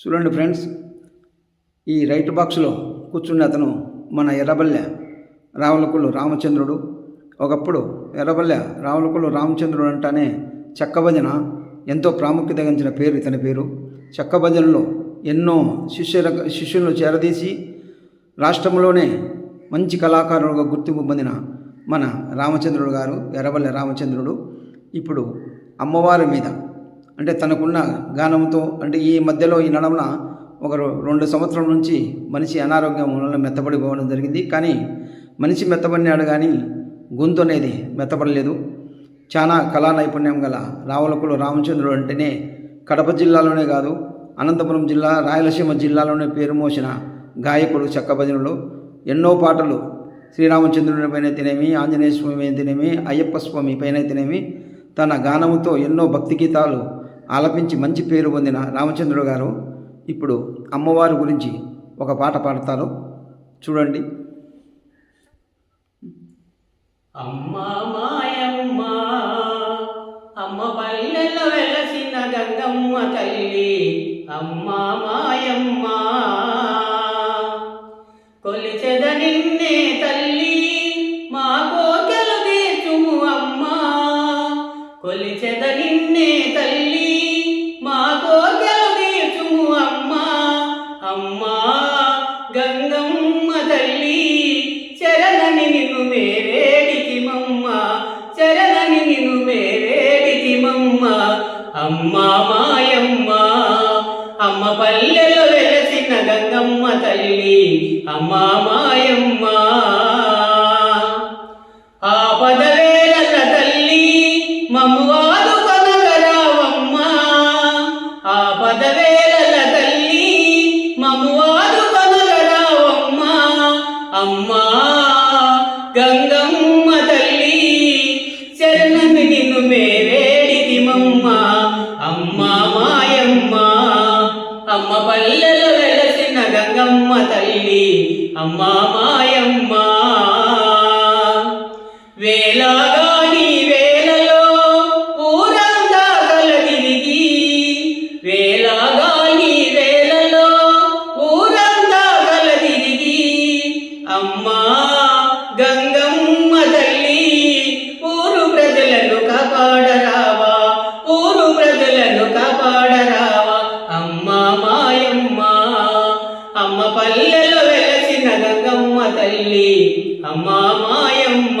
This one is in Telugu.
చూడండి ఫ్రెండ్స్ ఈ రైట్ బాక్స్లో కూర్చున్న అతను మన ఎర్రబల్లె రావులకుళ్ళు రామచంద్రుడు. ఒకప్పుడు ఎర్రబల్లె రావులకుళ్ళు రామచంద్రుడు అంటానే చెక్క భజన ఎంతో ప్రాముఖ్యత గంచిన పేరు ఇతని పేరు. చెక్క భజనలో ఎన్నో శిష్యుల శిష్యులను చేరదీసి రాష్ట్రంలోనే మంచి కళాకారులుగా గుర్తింపు పొందిన మన రామచంద్రుడు గారు ఎర్రబల్లె రామచంద్రుడు. ఇప్పుడు అమ్మవారి మీద అంటే తనకున్న గానంతో అంటే ఈ మధ్యలో ఈ నడమన ఒక రెండు సంవత్సరం నుంచి మనిషి అనారోగ్యం వలన మెత్తబడిపోవడం జరిగింది. కానీ మనిషి మెత్తబడినాడు కానీ గొంతు అనేది మెత్తబడలేదు. చాలా కళా నైపుణ్యం గల రావులకులు రామచంద్రుడు అంటేనే కడప జిల్లాలోనే కాదు అనంతపురం జిల్లా రాయలసీమ జిల్లాలోనే పేరు మోసిన గాయకుడు చెక్క ఎన్నో పాటలు శ్రీరామచంద్రుని పైన అయితేనేమి ఆంజనేయ స్వామి అయితేనేమి అయ్యప్ప స్వామి పైన తినేమి తన గానముతో ఎన్నో భక్తి గీతాలు ఆలపించి మంచి పేరు పొందిన రామచంద్రుడు గారు ఇప్పుడు అమ్మవారి గురించి ఒక పాట పాడతారు. చూడండి. అమ్మ మాయమ్మ అమ్మ పల్లెల్లో వెలసిన గంగమ్మ తల్లి అమ్మ మాయ గంగమ్మ తల్లి చరణని నిన్ను మేవేడికి మమ్మ చరణని నిన్ను మేవేడికి మమ్మ అమ్మ మాయమ్మ అమ్మ పల్లెలో వెలసిన గంగమ్మ తల్లి అమ్మ మాయమ్మ. ఆ పదవేల తల్లి మమ్మ గంగమ్మ తల్లి శరణమి నిన్ను మేవేడితిమమ్మ అమ్మ మాయమ్మ అమ్మ పల్లెలో వెలసిన గంగమ్మ తల్లి అమ్మ మాయమ్మ. వేలాగా వేలలో ఊరంతా కలదిరిగి వేలాగా నీ వేలలో ఊరంతా అమ్మా తల్లి అమ్మా మాయమ్మ.